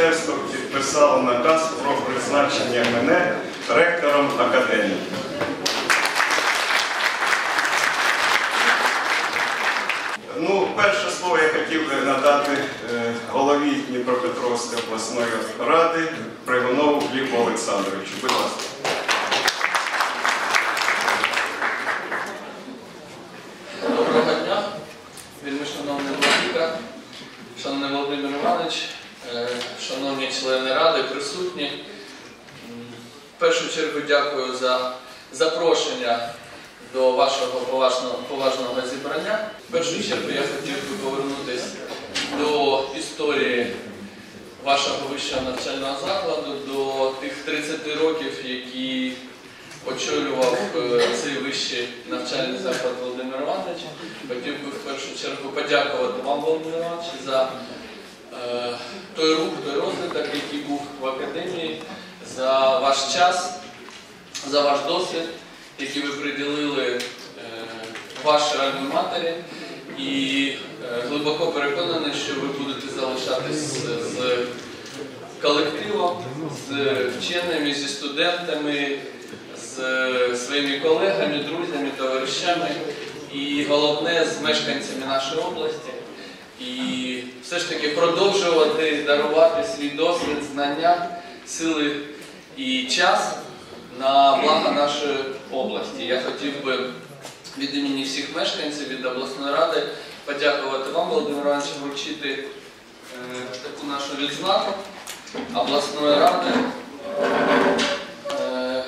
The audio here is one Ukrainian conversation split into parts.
міністерство підписало наказ про призначення мене ректором академії. Ну, перше слово я хотів би надати е, голові Дніпропетровської обласної ради Пригонову Глібу Олександровичу. Будь ласка. Доброго дня, вельми шановний Владика, шановний Володимир Іванович, шановні члени ради, присутні. В першу чергу дякую за запрошення до вашого поважного, поважного зібрання. В першу чергу я хотів би повернутися до історії вашого вищого навчального закладу, до тих 30 років, які очолював е, цей вищий навчальний заклад Володимир Іванович. Хотів би в першу чергу подякувати вам, Володимир Іванович, за е, той рух, той розвиток, який був в академії, за ваш час, за ваш досвід, який ви приділили е, вашій альма-матері. І е, глибоко переконаний, що ви будете залишатись з колективом, з вченими, зі студентами, з своїми колегами, друзями, товаришами і головне з мешканцями нашої області. І все ж таки продовжувати дарувати свій досвід, знання, сили і час на благо нашої області. Я хотів би від імені всіх мешканців, від обласної ради подякувати вам, Володимир Іванович, вручити е, таку нашу відзнаку обласної ради. Е,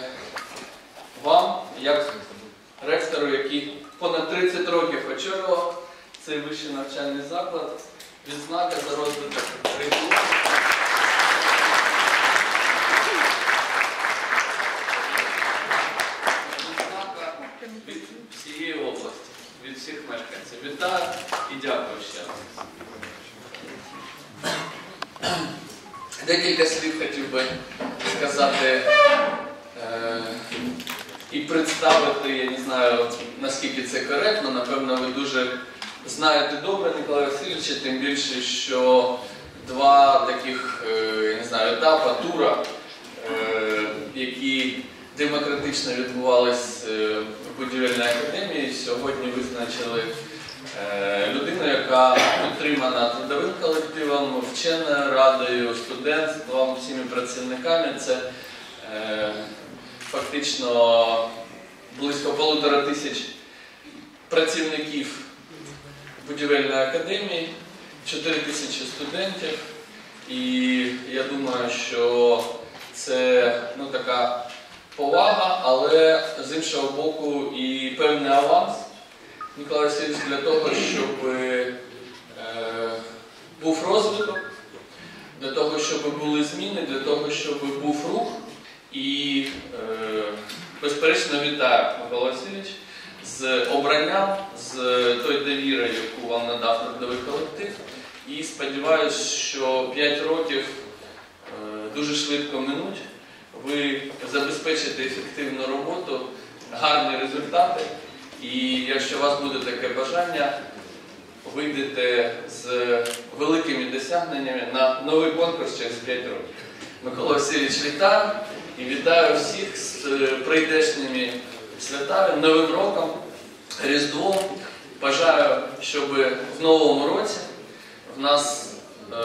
вам, як ректору, який понад 30 років очолював цей вищий навчальний заклад, відзнака за розвиток регіону. Відзнака від всієї області, від всіх мешканців. Вітаю і дякую ще. Декілька слів хотів би сказати е, і представити, я не знаю наскільки це коректно, напевно, ви дуже знаєте добре Ніколая Васильовича, тим більше, що два таких, е, я не знаю, етапа, тура, е, які демократично відбувались е, в будівельній академії, сьогодні визначили людину, яка підтримана трудовим колективом, вченою радою, студентством, всіми працівниками. Це фактично близько полутора тисяч працівників будівельної академії, 4 тисячі студентів. І я думаю, що це ну, така повага, але з іншого боку і певний аванс. Ніколай Васильович для того, щоб е, був розвиток, для того, щоб були зміни, для того, щоб був рух. І, е, безперечно, вітаю Микола Васильович з обранням, з той довірою, яку вам надав трудовий колектив. І сподіваюся, що 5 років е, дуже швидко минуть. Ви забезпечите ефективну роботу, гарні результати. І якщо у вас буде таке бажання, вийдете з великими досягненнями на новий конкурс через 5 років. Микола Васильович, вітаю і вітаю всіх з е, прийдешніми святами, Новим роком, Різдвом. Бажаю, щоб в новому році в нас е,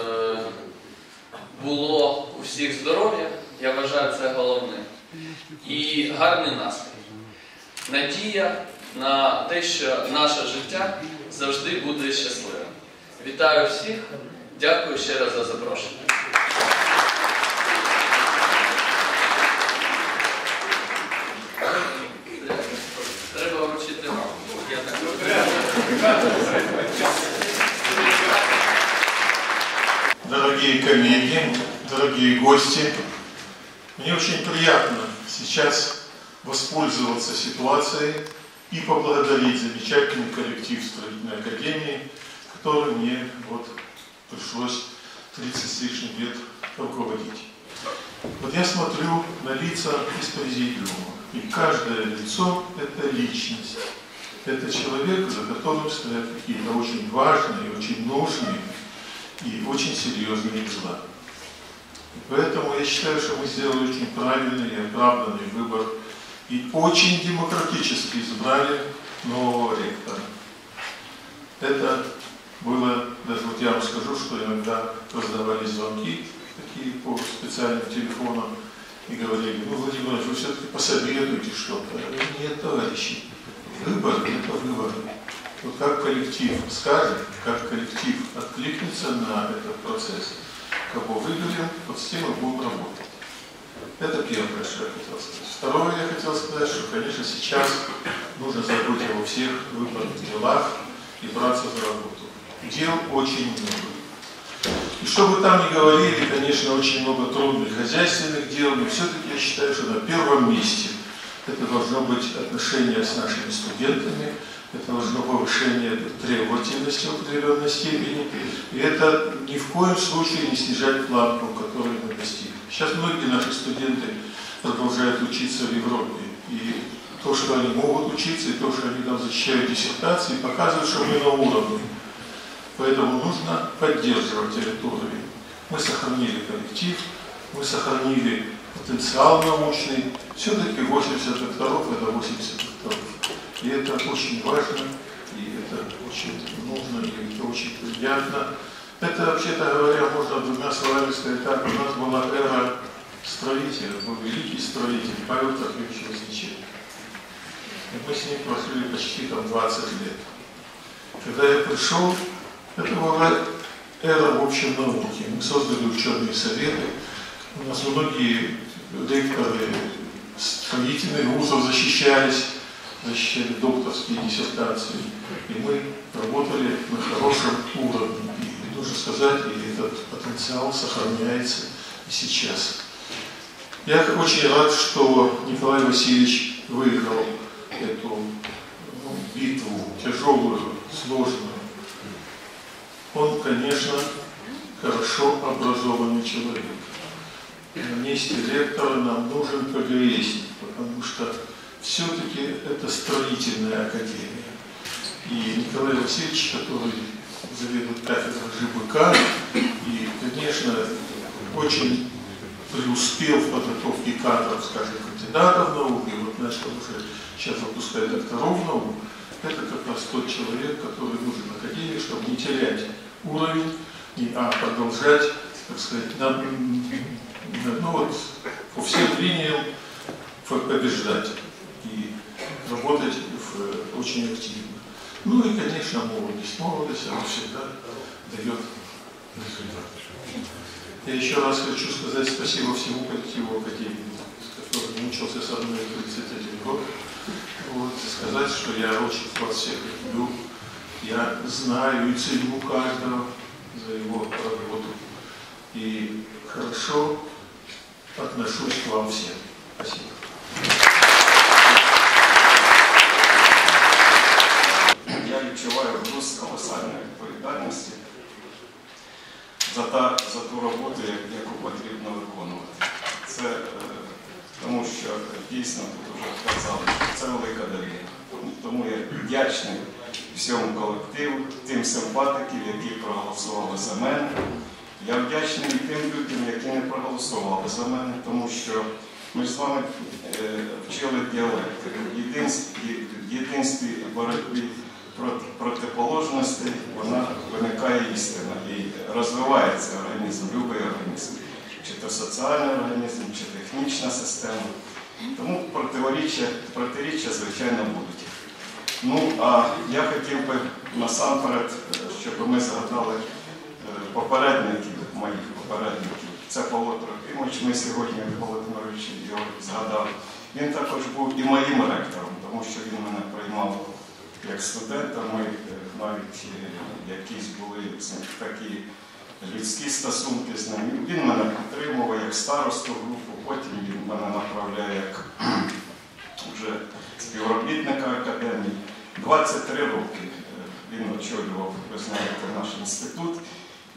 було у всіх здоров'я, я вважаю це головним. І гарний настрій. Надія на те, що наше життя завжди буде щасливим. Вітаю всіх, дякую ще раз за запрошення. Дорогие гости, мне очень приятно сейчас воспользоваться ситуацией и поблагодарить замечательный коллектив строительной академии, который мне вот пришлось 30 с лишним лет руководить. Вот я смотрю на лица из президиума, и каждое лицо – это личность. Это человек, за которым стоят какие-то очень важные, очень нужные и очень серьезные дела. Поэтому я считаю, что мы сделали очень правильный и оправданный выбор и очень демократически избрали нового ректора. Это было, даже вот я вам скажу, что иногда раздавались звонки такие по специальным телефонам и говорили, ну, Владимир вы все-таки посоветуйте что-то. Нет, товарищи, выбор – это выбор. Вот как коллектив скажет, как коллектив откликнется на этот процесс, выберем, вот с тем будем работать. Это первое, что я хотел сказать. Второе, я хотел сказать, что, конечно, сейчас нужно забыть обо всех выборных делах и браться за работу. Дел очень много. И что бы там ни говорили, конечно, очень много трудных хозяйственных дел, но все-таки я считаю, что на первом месте это должно быть отношение с нашими студентами, это должно повышение требовательности в определенной степени, и это ни в коем случае не снижать планку, которую мы достигли. Сейчас многие наши студенты продолжают учиться в Европе, и то, что они могут учиться, и то, что они там защищают диссертации, показывает, что мы на уровне. Поэтому нужно поддерживать этот уровень. Мы сохранили коллектив, мы сохранили потенциал научный. Все-таки 80 докторов – это 80 докторов. И это очень важно, и это очень нужно, и это очень приятно. Это, вообще-то говоря, можно двумя словами сказать так, у нас была эра строителя, был великий строитель Павел Трофимович Возниченко. И мы с ним прожили почти там 20 лет. Когда я пришел, это была эра в общем науке. Мы создали ученые советы. У нас многие ректоры строительных вузов защищались, защищали докторские диссертации. И мы работали на хорошем уровне. И нужно сказать, и этот потенциал сохраняется и сейчас. Я очень рад, что Николай Васильевич выиграл эту ну, битву, тяжелую, сложную. Он, конечно, хорошо образованный человек. На месте ректора нам нужен прогрессник, потому что все-таки это строительная академия. И Николай Васильевич, который заведует кафедрой ЖБК, и, конечно, очень преуспел в подготовке кадров, скажем, кандидатов наук, и вот начал уже сейчас выпускать докторов наук, это как раз тот человек, который нужен Академии, чтобы не терять уровень, и, а продолжать, так сказать, на, на- ну вот, по всем линиям побеждать и работать в- очень активно. Ну и, конечно, молодость. Молодость, она всегда дает результат. Я еще раз хочу сказать спасибо всему коллективу Академии, который мучился со мной 31 год. Вот, сказать, что я очень вас всех люблю. Я знаю и ценю каждого за его работу. И хорошо отношусь к вам всем. Спасибо. Відчуваю груз колосальної відповідальності за, та, за ту роботу, яку потрібно виконувати. Це е, тому, що дійсно тут вже казали, що це велика довіра. Тому- я вдячний всьому колективу, тим симпатиків, які проголосували за мене. Я вдячний і тим людям, які не проголосували за мене, тому що ми з вами е, вчили діалектику. В єдинстві, боротьбі протиположностей вона виникає істина і розвивається організм, будь-який організм. Чи то соціальний організм, чи технічна система. Тому противоріччя, протиріччя, звичайно, будуть. Ну, а я хотів би насамперед, е, щоб ми згадали е, попередників, моїх попередників. Це Павло Трохимович, ми сьогодні Володимирович його згадав. Він також був і моїм ректором, тому що він мене приймав як студента. Ми е, навіть е, якісь були такі людські стосунки з ним. Він мене підтримував як старосту групу, потім він мене направляє як вже співробітника академії. 23 роки е, він очолював, ви знаєте, наш інститут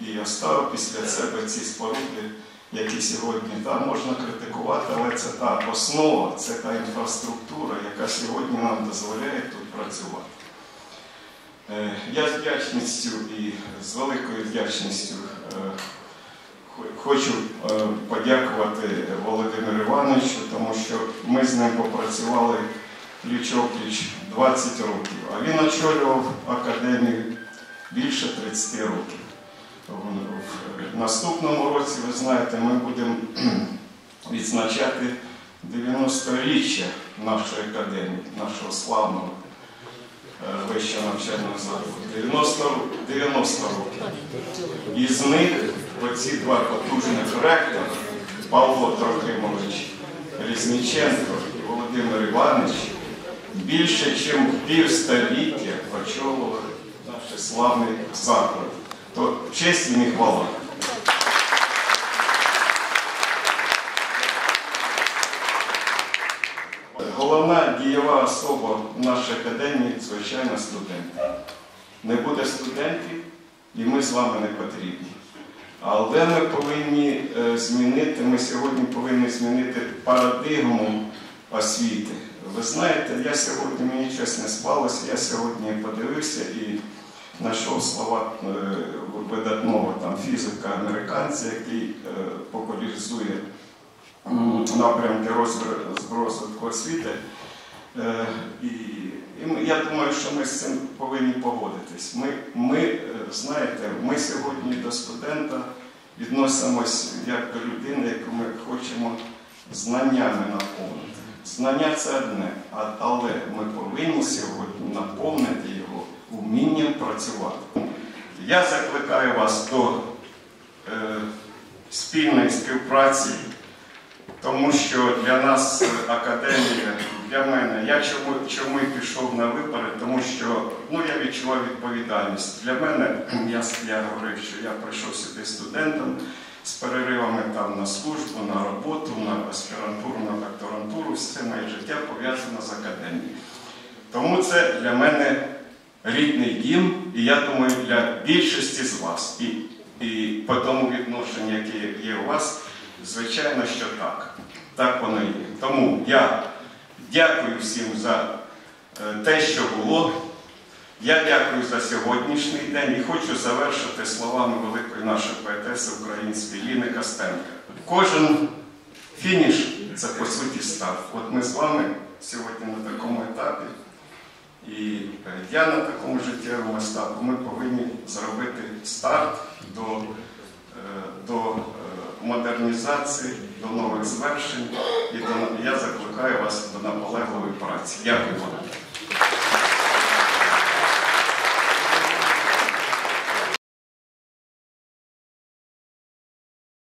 і оставив після себе ці споруди, які сьогодні там можна критикувати, але це та основа, це та інфраструктура, яка сьогодні нам дозволяє тут працювати. Е, Я з вдячністю і з великою вдячністю е, хочу е, подякувати Володимиру Івановичу, тому що ми з ним попрацювали пліч-опліч 20 років, а він очолював академію більше 30 років. В- наступному році, ви знаєте, ми будемо відзначати 90-річчя нашої академії, нашого славного вищого навчального закладу. 90, років- 90 років. Із них оці два потужних ректори Павло Трохимович Різниченко і Володимир Іванович більше, ніж півстоліття очолювали наш славний заклад. То честь і хвала. В нашій академії, звичайно, студенти. Не буде студентів, і ми з вами не потрібні. Але ми повинні е, змінити, ми сьогодні повинні змінити парадигму освіти. Ви знаєте, я сьогодні мені щось не спалося, я сьогодні подивився і знайшов слова е, видатного там фізика американця, який е, популяризує напрямки розвитку освіти. Е, І, і я думаю, що ми з цим повинні погодитись. Ми, ми, е, знаєте, ми сьогодні до студента відносимось як до людини, яку ми хочемо знаннями наповнити. Знання це одне, але ми повинні сьогодні наповнити його вмінням працювати. Я закликаю вас до е, спільної співпраці тому що для нас е, академія, для мене, я чому, чому пішов на вибори, тому що ну, я відчував відповідальність. Для мене, я, я говорив, що я прийшов сюди студентом з переривами там на службу, на роботу, на аспірантуру, на докторантуру, все моє життя пов'язано з академією. Тому це для мене рідний дім, і я думаю, для більшості з вас. І, і по тому відношенню, яке є у вас, звичайно, що так. Так воно є. Тому я дякую всім за е, те, що було. Я дякую за сьогоднішній день і хочу завершити словами великої нашої поетеси української Ліни Костенка. Кожен фініш це по суті старт. От ми з вами сьогодні на такому етапі. І е, я на такому життєвому етапі ми повинні зробити старт до, е, до модернізації, до нових звершень. І до, я закликаю вас до наполегливої праці. Дякую вам.